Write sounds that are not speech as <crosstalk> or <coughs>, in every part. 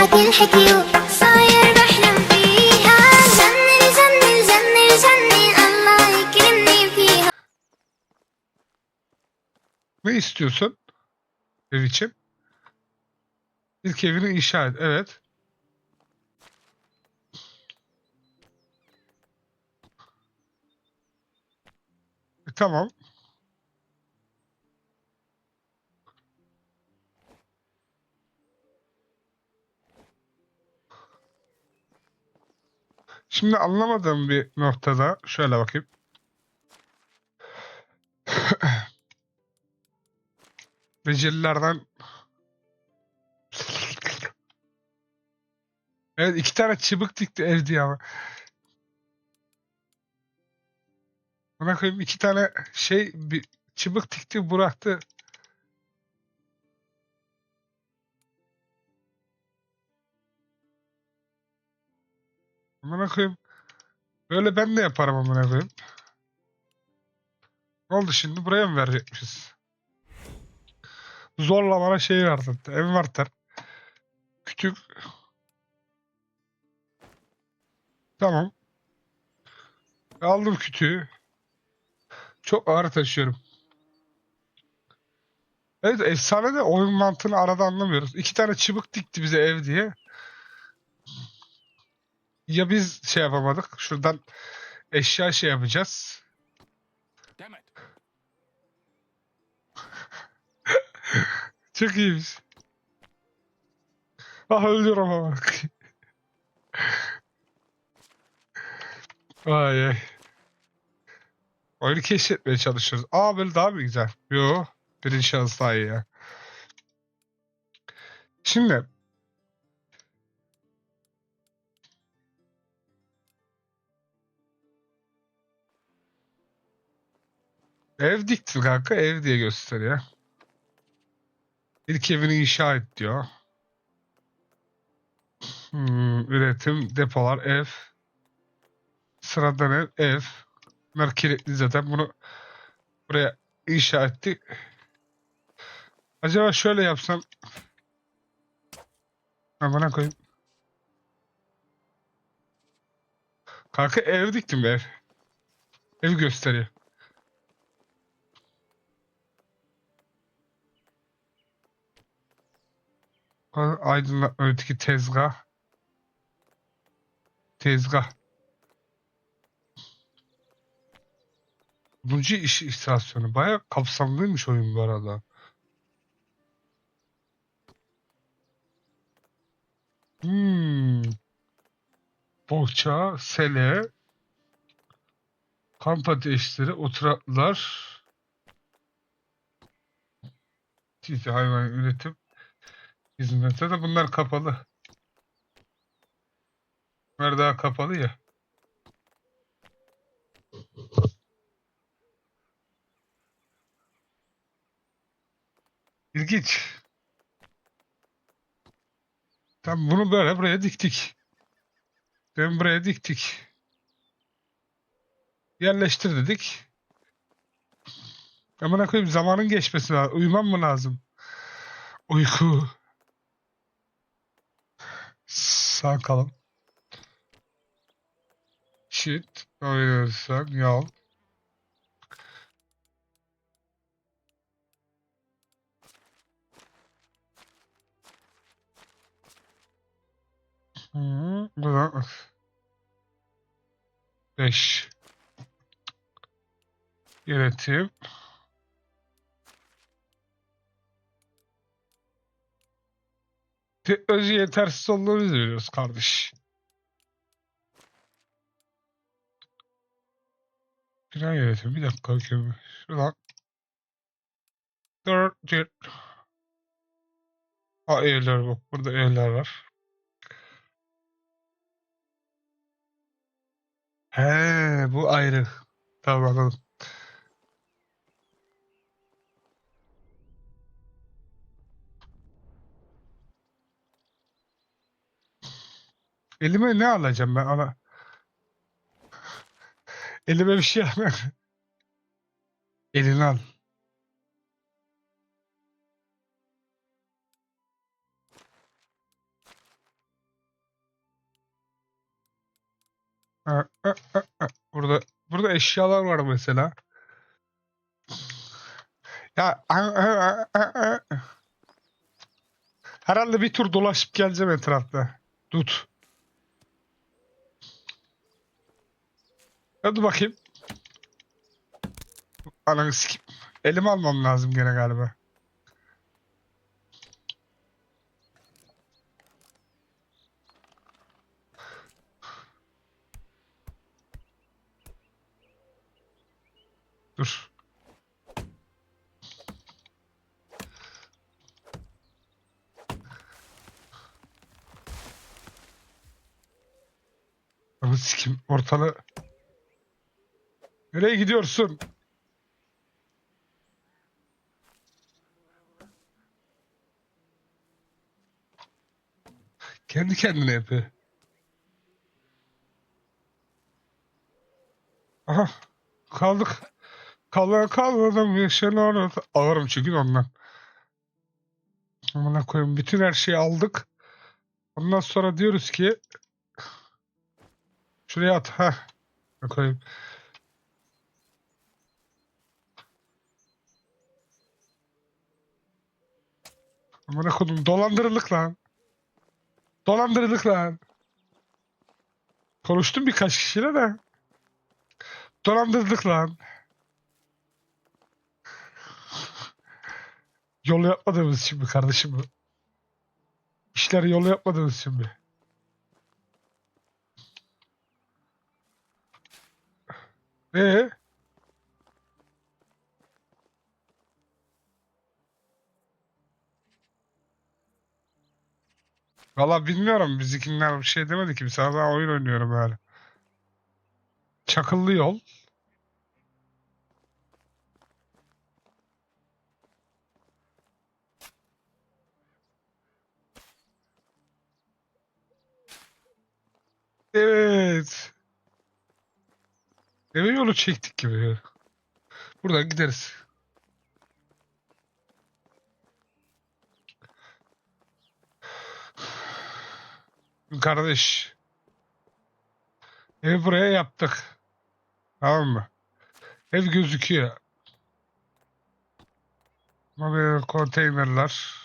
حكي الحكي صاير بحلم فيها زني زني زني زني الله يكرمني فيها Ne istiyorsun? Ev için. İlk evini inşa et. Evet. E, tamam. Şimdi anlamadığım bir noktada şöyle bakayım. <coughs> Becerilerden Evet iki tane çıbık dikti ev diye ama. Buna koyayım iki tane şey bir çıbık dikti bıraktı. Amına koyayım. Böyle ben de yaparım amına koyayım. Ne oldu şimdi? Buraya mı verecekmişiz? Zorla bana şey verdi. Envarter. Küçük. Tamam. Aldım kütüğü. Çok ağır taşıyorum. Evet efsane de oyun mantığını arada anlamıyoruz. İki tane çıbık dikti bize ev diye. Ya biz şey yapamadık. Şuradan eşya şey yapacağız. <laughs> Çok iyiymiş. Ah ölüyorum ama. <laughs> Ay ay. Oyunu keşfetmeye çalışıyoruz. Aa böyle daha mı güzel? Yo. Birinci şans daha iyi ya. Şimdi. Ev dikti kanka. Ev diye gösteriyor. İlk evini inşa et diyor. Hmm, üretim, depolar, ev. Sıradan ev, ev. Bunlar kilitli zaten. Bunu buraya inşa ettik. Acaba şöyle yapsam ben bana koyayım. Kanka ev diktim ev. Ev gösteriyor. Aydınlatma öteki tezgah. Tezgah. Bucu iş istasyonu. Baya kapsamlıymış oyun bu arada. Hmm. Bohça, sele, kamp ateşleri, oturaklar, tizi hayvan üretim, hizmete de bunlar kapalı. Bunlar daha kapalı ya. İlginç. Tam bunu böyle buraya diktik. Ben buraya diktik. Yerleştir dedik. Amına koyayım zamanın geçmesi lazım. Uyumam mı lazım? Uyku. Sağ kalın. Shit. Oynarsan yal. Hı, buradan. 5 Yönetim. Teknoloji yetersiz olduğunu biz biliyoruz kardeş. Plan yönetimi. Bir dakika. Şuradan. Dört, dört. Aa evler bak. Burada evler var. He, bu ayrı. Tamam anladım. Elime ne alacağım ben ana? Elime bir şey alamam. Elini al. Burada burada eşyalar var mesela. Ya herhalde bir tur dolaşıp geleceğim etrafta. Tut. Hadi bakayım. Ananı sikeyim. Elimi almam lazım gene galiba. Dur. Ananı sikeyim. Ortalığı... Nereye gidiyorsun? Kendi kendine yapıyor. Aha. Kaldık. Kala kalmadım yaşanan ağırım çünkü ondan. Amına koyayım bütün her şeyi aldık. Ondan sonra diyoruz ki şuraya at ha. koyayım. Amına koydum dolandırılık lan. Dolandırılık lan. Konuştum birkaç kişiyle de. Dolandırdık lan. Yolu yapmadığımız için mi kardeşim bu? İşleri yolu yapmadığımız için mi? Ee? Valla bilmiyorum. Bizimkiler bir şey demedi ki. Sadece oyun oynuyorum yani. Çakıllı yol. Evet. Eve yolu çektik gibi. Buradan gideriz. Kardeş. Ev buraya yaptık. Tamam mı? Ev gözüküyor. Böyle konteynerler.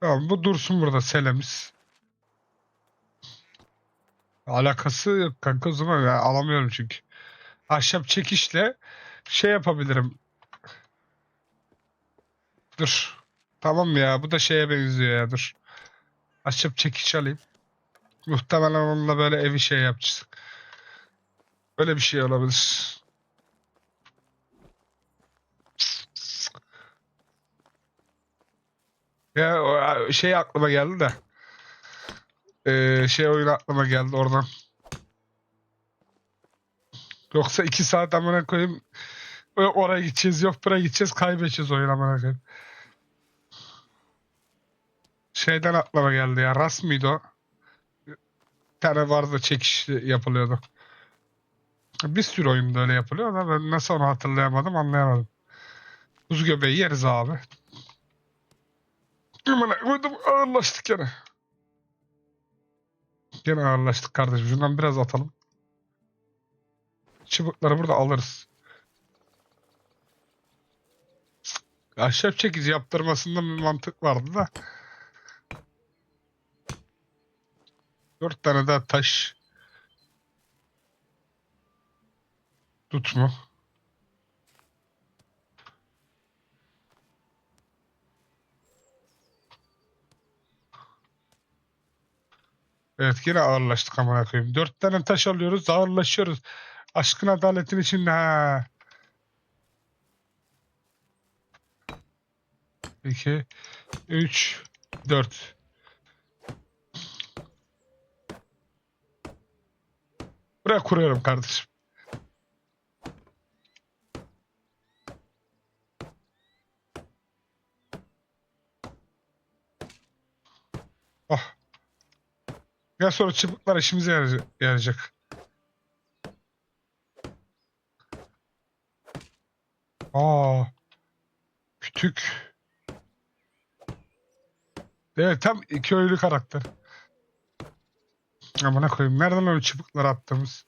Tamam bu dursun burada selemiz. Alakası yok kanka o zaman ya alamıyorum çünkü. Ahşap çekişle şey yapabilirim. Dur. Tamam ya bu da şeye benziyor ya dur. Ahşap çekiş alayım. Muhtemelen onunla böyle evi şey yapacağız. Böyle bir şey olabilir. Ya şey aklıma geldi de. Ee, şey oyun aklıma geldi oradan. Yoksa iki saat amına koyayım. Yok oraya gideceğiz yok buraya gideceğiz kaybedeceğiz oyun amına koyayım. Şeyden aklıma geldi ya. Ras mıydı o? Tane vardı çekiş yapılıyordu. Bir sürü oyunda öyle yapılıyor da ben nasıl onu hatırlayamadım anlayamadım. Buz göbeği yeriz abi. Aman koydum ağırlaştık gene. Gene ağırlaştık kardeşim. Şundan biraz atalım. Çubukları burada alırız. Ahşap çekici yaptırmasında bir mantık vardı da. Dört tane daha taş. Tut mu? Evet yine ağırlaştık amına koyayım. Dört tane taş alıyoruz ağırlaşıyoruz. Aşkın adaletin içinde ha. İki, üç, dört. Buraya kuruyorum kardeşim. Oh. Ya sonra çıpıklar işimize yarayacak. Aa. Kütük. Evet tam köylü karakter. Amına koyayım. Nereden öyle çubuklar attığımız?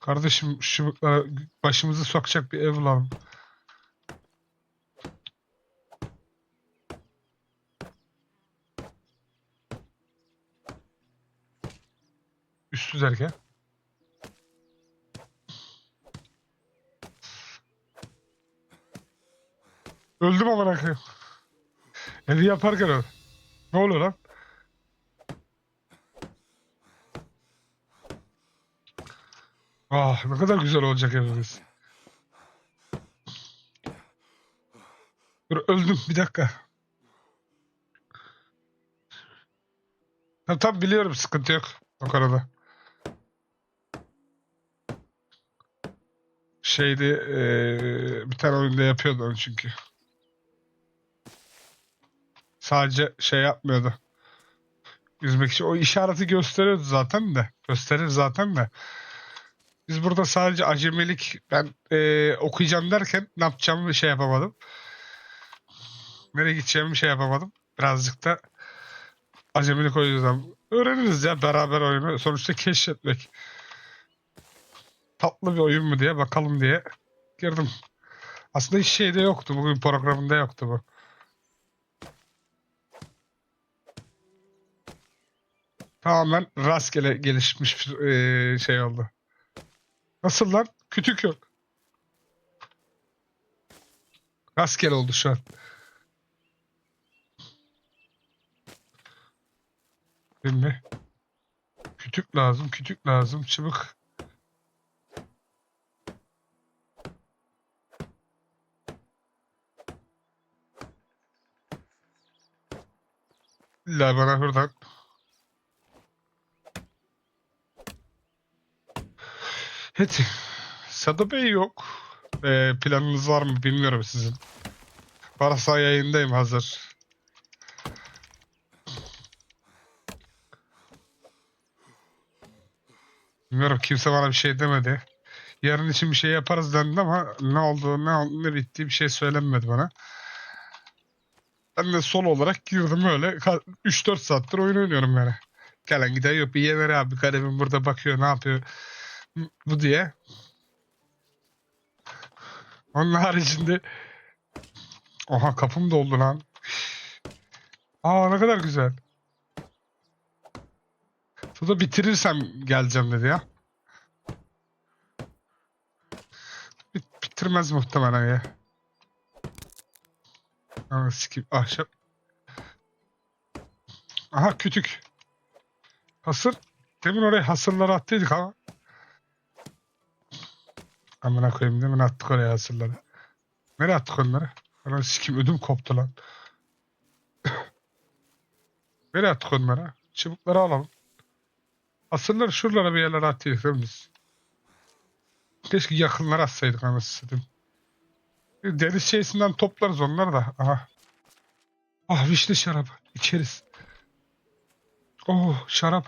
Kardeşim şu çubuklara başımızı sokacak bir ev bulalım. Üstü derken. Öldüm amına koyayım. Evi yaparken öl. Ne oluyor lan? Ah ne kadar güzel olacak evimiz. Dur öldüm bir dakika. Tam, tam biliyorum sıkıntı yok o konuda. Şeydi eee, bir tane oyunda yapıyordu onu çünkü. Sadece şey yapmıyordu. Yüzmek için. O işareti gösteriyordu zaten de. Gösterir zaten de. Biz burada sadece acemilik ben eee, okuyacağım derken ne yapacağımı bir şey yapamadım. Nereye gideceğimi şey yapamadım. Birazcık da acemilik o yüzden. Öğreniriz ya beraber oyunu. Sonuçta keşfetmek. Tatlı bir oyun mu diye bakalım diye girdim. Aslında hiç şeyde yoktu. Bugün programında yoktu bu. Tamamen rastgele gelişmiş bir eee, şey oldu. Nasıl lan? Kütük yok. Rastgele oldu şu an. Mi? Kütük lazım, kütük lazım, çubuk. İlla bana buradan. Evet. Sado Bey yok. Ee, planınız var mı bilmiyorum sizin. Varsa yayındayım hazır. Bilmiyorum kimse bana bir şey demedi. Yarın için bir şey yaparız dendi ama ne oldu ne oldu ne bitti bir şey söylenmedi bana. Ben de sol olarak girdim öyle. 3-4 saattir oyun oynuyorum yani. Gelen giden yok. Bir Yener abi kalemim burada bakıyor ne yapıyor bu diye. Onun haricinde Oha kapım doldu lan. Aa ne kadar güzel. Suda bitirirsem geleceğim dedi ya. Bit bitirmez muhtemelen ya. Aa, skip ahşap. Aha kütük. Hasır. Demin oraya hasırları attıydık ama. Amına koyayım demin attık oraya hasırları. Nereye attık onları? Ana sikim ödüm koptu lan. <coughs> Nereye attık onları? Çubukları alalım. Hasırları şuralara bir yerlere değil mi biz? Keşke yakınlara atsaydık anasını satayım. Deniz şeysinden toplarız onları da. Aha. Ah vişne şarabı. İçeriz. Oh şarap.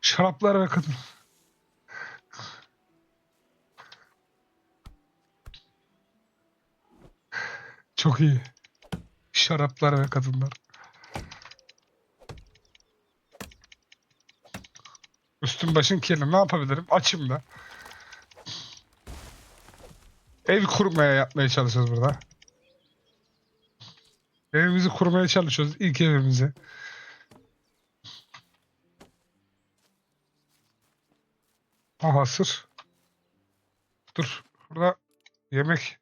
Şaraplar ve kadın. Çok iyi. Şaraplar ve kadınlar. Üstüm başın kirli. Ne yapabilirim? Açım da. Ev kurmaya yapmaya çalışıyoruz burada. Evimizi kurmaya çalışıyoruz. İlk evimizi. Aha sır. Dur. Burada yemek.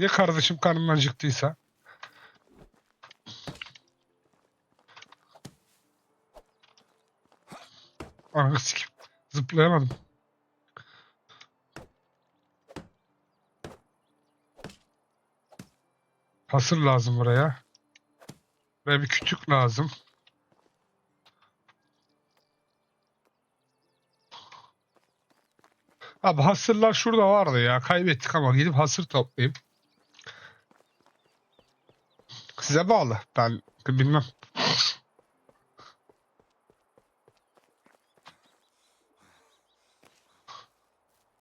Ya kardeşim karnın acıktıysa? Ananı sikeyim. Zıplayamadım. Hasır lazım buraya. Ve bir kütük lazım. Abi hasırlar şurada vardı ya. Kaybettik ama gidip hasır toplayayım. Size bağlı. Ben bilmem.